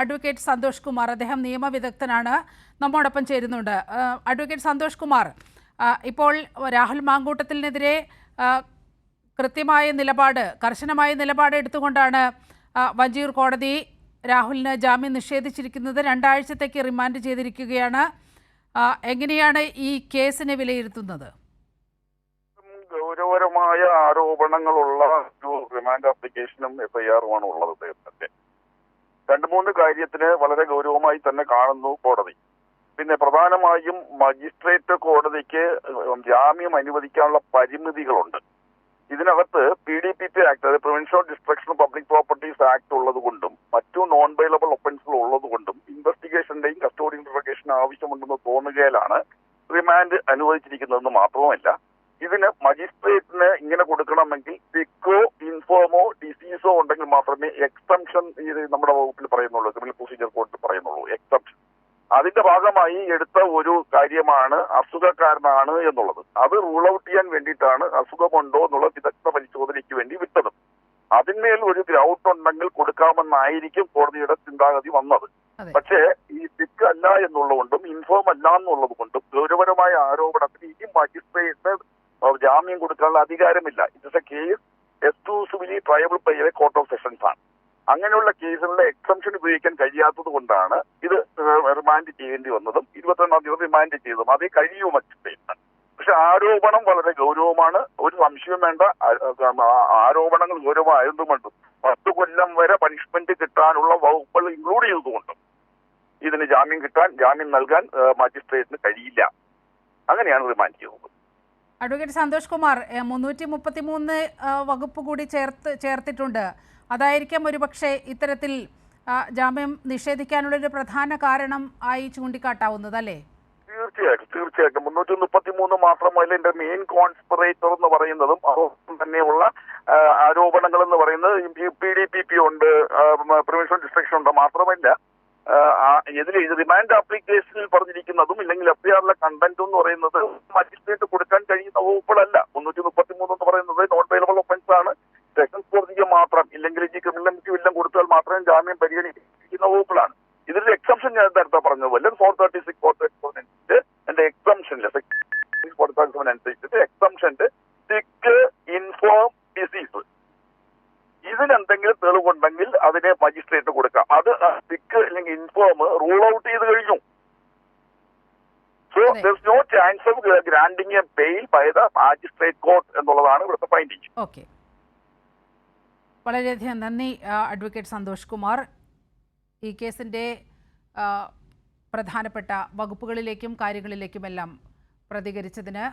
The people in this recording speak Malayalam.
അഡ്വക്കേറ്റ് സന്തോഷ് കുമാർ അദ്ദേഹം നിയമവിദഗ്ധനാണ് നമ്മോടൊപ്പം ചേരുന്നുണ്ട്. അഡ്വക്കേറ്റ് സന്തോഷ് കുമാർ ഇപ്പോൾ രാഹുൽ മാങ്കൂട്ടത്തിനെതിരെ കൃത്യമായ നിലപാട് കർശനമായ നിലപാട് എടുത്തുകൊണ്ടാണ് വഞ്ചിയൂർ കോടതി രാഹുലിന് ജാമ്യം നിഷേധിച്ചിരിക്കുന്നത്. രണ്ടാഴ്ചത്തേക്ക് റിമാൻഡ് ചെയ്തിരിക്കുകയാണ്. എങ്ങനെയാണ് ഈ കേസിനെ വിലയിരുത്തുന്നത്? ഗൗരവമായ ആരോപണങ്ങളുള്ള ഒരു റിമാൻഡ് ആപ്ലിക്കേഷനും എഫ്ഐആറുമാണ് ഉള്ളത്. അദ്ദേഹത്തിന്റെ രണ്ട് മൂന്ന് കാര്യത്തിന് വളരെ ഗൗരവമായി തന്നെ കാണുന്നു കോടതി. പിന്നെ പ്രധാനമായും മജിസ്ട്രേറ്റ് കോടതിക്ക് ജാമ്യം അനുവദിക്കാനുള്ള പരിമിതികളുണ്ട്. ഇതിനകത്ത് P D P P act അതായത് prevention of destruction public properties act ഉള്ളതുകൊണ്ടും മറ്റു നോൺ ബൈലബിൾ ഒഫൻസുകൾ ഉള്ളതുകൊണ്ടും ഇൻവെസ്റ്റിഗേഷന്റെയും കസ്റ്റോഡി ഇൻവെസ്റ്റിഗേഷൻ ആവശ്യമുണ്ടെന്ന് തോന്നുകയിലാണ് റിമാൻഡ് അനുവദിച്ചിരിക്കുന്നതെന്ന് മാത്രവുമല്ല. ഇതിന് മജിസ്ട്രേറ്റിന് ഇങ്ങനെ കൊടുക്കണമെങ്കിൽ പിക്കോ ഇൻഫോമോ ഡിസീസോ ഉണ്ടെങ്കിൽ മാത്രമേ എക്സംഷൻ ഇത് നമ്മുടെ വകുപ്പിൽ പറയുന്നുള്ളൂ സിവിൽ പ്രൊസീജിയർ കോഡിൽ പറയുന്നുള്ളൂ എക്സംഷൻ അതിന്റെ ഭാഗമായി എടുത്ത ഒരു കാര്യമാണ് അസുഖക്കാരനാണ് എന്നുള്ളത്. അത് റൂൾ ഔട്ട് ചെയ്യാൻ വേണ്ടിയിട്ടാണ് അസുഖമുണ്ടോ എന്നുള്ള വിദഗ്ധ പരിശോധനയ്ക്ക് വേണ്ടി വിട്ടത്. അതിന്മേൽ ഒരു ഗ്രൗട്ട് ഉണ്ടെങ്കിൽ കൊടുക്കാമെന്നായിരിക്കും കോടതിയുടെ ചിന്താഗതി വന്നത്. പക്ഷേ ഈ സിക്ക് അല്ല എന്നുള്ളതുകൊണ്ടും ഇൻഫോം അല്ല എന്നുള്ളത് കൊണ്ടും ഗൗരവപരമായ ആരോപണത്തിന് ഈ മജിസ്ട്രേറ്റ് ജാമ്യം കൊടുക്കാനുള്ള അധികാരമില്ല. It's a case exclusively by a court of sessions ആണ്. അങ്ങനെയുള്ള കേസുകളിലെ എക്സംഷൻ ഉപയോഗിക്കാൻ കഴിയാത്തത് കൊണ്ടാണ് ഇത് റിമാൻഡ് ചെയ്യേണ്ടി വന്നതും ഇരുപത്തൊന്നാം തീയതി റിമാൻഡ് ചെയ്തതും അതേ കഴിയൂ മജിസ്ട്രേറ്റിന് പക്ഷെ ആരോപണം വളരെ ഗൗരവമാണ്. ഒരു സംശയം വേണ്ട. ആരോപണങ്ങൾ ഗൗരവമായതുകൊണ്ടും പത്ത് കൊല്ലം വരെ പണിഷ്മെന്റ് കിട്ടാനുള്ള വകുപ്പുകൾ ഇൻക്ലൂഡ് ചെയ്തതുകൊണ്ടും ഇതിന് ജാമ്യം കിട്ടാൻ ജാമ്യം നൽകാൻ മജിസ്ട്രേറ്റിന് കഴിയില്ല. അങ്ങനെയാണ് റിമാൻഡ് ചെയ്തത്. അഡ്വക്കേറ്റ് സന്തോഷ് കുമാർ മുന്നൂറ്റി മുപ്പത്തി മൂന്ന് വകുപ്പ് കൂടി ചേർത്ത് ചേർത്തിട്ടുണ്ട്. അതായിരിക്കാം ഒരുപക്ഷെ ഇത്തരത്തിൽ ജാമ്യം നിഷേധിക്കാനുള്ളൊരു പ്രധാന കാരണം ആയി ചൂണ്ടിക്കാട്ടാവുന്നത് അല്ലേ? തീർച്ചയായിട്ടും തീർച്ചയായിട്ടും. മുന്നൂറ്റി മുപ്പത്തി മൂന്ന് മാത്രമല്ല എന്റെ മെയിൻ കോൺസ്പിറേറ്റർ എന്ന് പറയുന്നതും അതോടൊപ്പം തന്നെയുള്ള ആരോപണങ്ങൾ എന്ന് പറയുന്നത് പി ഡി പി പി ഉണ്ട് പ്രിവെൻഷൻ ഡിസ്ട്രക്ഷൻ ഉണ്ട് മാത്രമല്ല ഇതിൽ റിമാൻഡ് ആപ്ലിക്കേഷനിൽ പറഞ്ഞിരിക്കുന്നതും ഇല്ലെങ്കിൽ എഫ് ഐ ആറിലെ കണ്ടന്റ് എന്ന് പറയുന്നത് മജിസ്ട്രേറ്റ് കൊടുക്കാൻ കഴിയുന്ന വകുപ്പുകളല്ല. മുന്നൂറ്റി മുപ്പത്തി മൂന്ന് എന്ന് പറയുന്നത് നോൺ അവൈലബിൾ ഒഫൻസ് ആണ്. സെഷൻസ് കോടതിക്ക് മാത്രം ഇല്ലെങ്കിൽ ഈ ക്രിമിനൽ എല്ലാം കൊടുത്താൽ മാത്രമേ ജാമ്യം പരിഗണിക്കുന്ന വകുപ്പുകളാണ്. ഇതിൽ എക്സംഷൻ ഞാൻ നേരത്തെ പറഞ്ഞതുപോലെ four thirty six four thirty four എന്റെ എക്സംഷനിൽ അനുസരിച്ചിട്ട് എക്സംഷന്റെ സിക്ക് ഇൻഫോം മജിസ്ട്രേറ്റ് കൊടുക്കാം. അത് സിക്ക് അല്ലെങ്കിൽ ഇൻഫോം റൂൾ ഔട്ട് ചെയ്ത് കഴിഞ്ഞു. So. There no chance of granting a bail by the magistrate court എന്നുള്ളതാണ് ഇവിടുത്തെ ഫൈൻഡിങ് ഓക്കെ വളരെയധികം നന്ദി അഡ്വക്കേറ്റ് സന്തോഷ് കുമാർ. ഈ കേസിന്റെ പ്രധാനപ്പെട്ട വകുപ്പുകളിലേക്കും കാര്യങ്ങളിലേക്കുമെല്ലാം പ്രതികരിച്ചതിന്